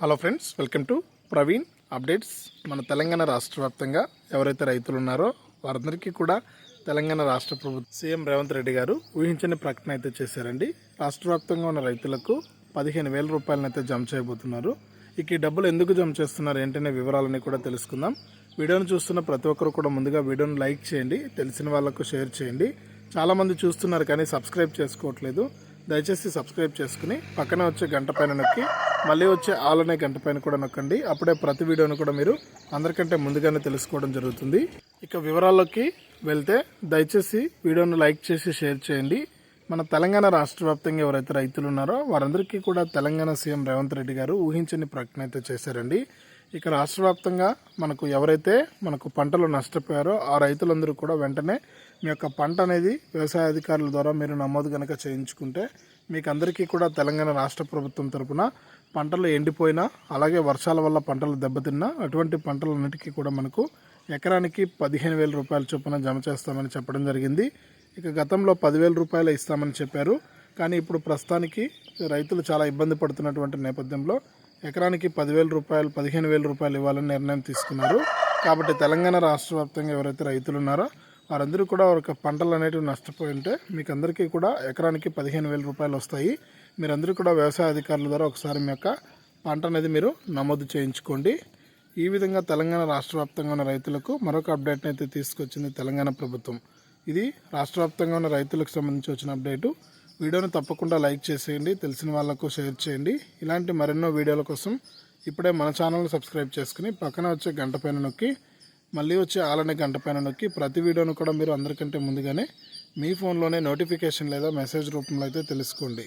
Hello friends welcome to Praveen updates మన తెలంగాణ రాష్ట్ర వ్యాప్తంగా ఎవరైతే రైతులు ఉన్నారో వారందరికీ కూడా తెలంగాణ రాష్ట్ర ప్రభుత్వం సీఎం రేవంత్ రెడ్డి గారు ఊహించని ప్రకటన అయితే చేశారండి. రాష్ట్ర వ్యాప్తంగా ఉన్న రైతులకు పదిహేను వేల రూపాయలనైతే జమ చేయబోతున్నారు. ఇక ఈ డబ్బులు ఎందుకు జమ చేస్తున్నారు ఏంటనే వివరాలని కూడా తెలుసుకుందాం. వీడియోను చూస్తున్న ప్రతి ఒక్కరు కూడా ముందుగా వీడియోను లైక్ చేయండి తెలిసిన వాళ్ళకు షేర్ చేయండి. చాలామంది చూస్తున్నారు కానీ సబ్స్క్రైబ్ చేసుకోవట్లేదు. దయచేసి సబ్స్క్రైబ్ చేసుకుని పక్కనే వచ్చే గంట పైన నొక్కి మళ్ళీ వచ్చే ఆల్ అనే గంట పైన కూడా నొక్కండి. అప్పుడే ప్రతి వీడియోను కూడా మీరు అందరికంటే ముందుగానే తెలుసుకోవడం జరుగుతుంది. ఇక వివరాల్లోకి వెళ్తే దయచేసి వీడియోను లైక్ చేసి షేర్ చేయండి. మన తెలంగాణ రాష్ట్ర వ్యాప్తంగా ఎవరైతే రైతులు ఉన్నారో వారందరికీ కూడా తెలంగాణ సీఎం రేవంత్ రెడ్డి గారు ఊహించని ప్రకటన అయితే చేశారండి. ఇక రాష్ట్ర వ్యాప్తంగా మనకు ఎవరైతే మనకు పంటలు నష్టపోయారో ఆ రైతులందరూ కూడా వెంటనే మీ యొక్క పంట అనేది వ్యవసాయ అధికారుల ద్వారా మీరు నమోదు కనుక చేయించుకుంటే మీకు అందరికీ కూడా తెలంగాణ రాష్ట్ర ప్రభుత్వం తరపున పంటలు ఎండిపోయినా అలాగే వర్షాల వల్ల పంటలు దెబ్బతిన్నా అటువంటి పంటలన్నిటికీ కూడా మనకు ఎకరానికి పదిహేను వేల రూపాయల చొప్పున జమ చేస్తామని చెప్పడం జరిగింది. ఇక గతంలో పదివేల రూపాయలు ఇస్తామని చెప్పారు. కానీ ఇప్పుడు ప్రస్తుతానికి రైతులు చాలా ఇబ్బంది పడుతున్నటువంటి నేపథ్యంలో ఎకరానికి పదివేల రూపాయలు పదిహేను వేల రూపాయలు ఇవ్వాలని నిర్ణయం తీసుకున్నారు. కాబట్టి తెలంగాణ రాష్ట్ర వ్యాప్తంగా ఎవరైతే రైతులు ఉన్నారో వారందరూ కూడా ఒక పంటలు అనేటివి నష్టపోయి ఉంటే మీకు అందరికీ కూడా ఎకరానికి పదిహేను వేల రూపాయలు వస్తాయి. మీరందరూ కూడా వ్యవసాయ అధికారుల ద్వారా ఒకసారి మీ యొక్క పంట అనేది మీరు నమోదు చేయించుకోండి. ఈ విధంగా తెలంగాణ రాష్ట్ర వ్యాప్తంగా ఉన్న రైతులకు మరొక అప్డేట్ని అయితే తీసుకొచ్చింది తెలంగాణ ప్రభుత్వం. ఇది రాష్ట్ర వ్యాప్తంగా ఉన్న రైతులకు సంబంధించి వచ్చిన అప్డేటు. వీడియోను తప్పకుండా లైక్ చేసేయండి తెలిసిన వాళ్ళకు షేర్ చేయండి. ఇలాంటి మరెన్నో వీడియోల కోసం ఇప్పుడే మన ఛానల్ని సబ్స్క్రైబ్ చేసుకుని పక్కన వచ్చే గంట పైన నొక్కి మళ్ళీ వచ్చే ఆలనే గంట పైన నొక్కి ప్రతి వీడియోను కూడా మీరు అందరికంటే ముందుగానే మీ ఫోన్లోనే నోటిఫికేషన్ లేదా మెసేజ్ రూపంలో అయితే తెలుసుకోండి.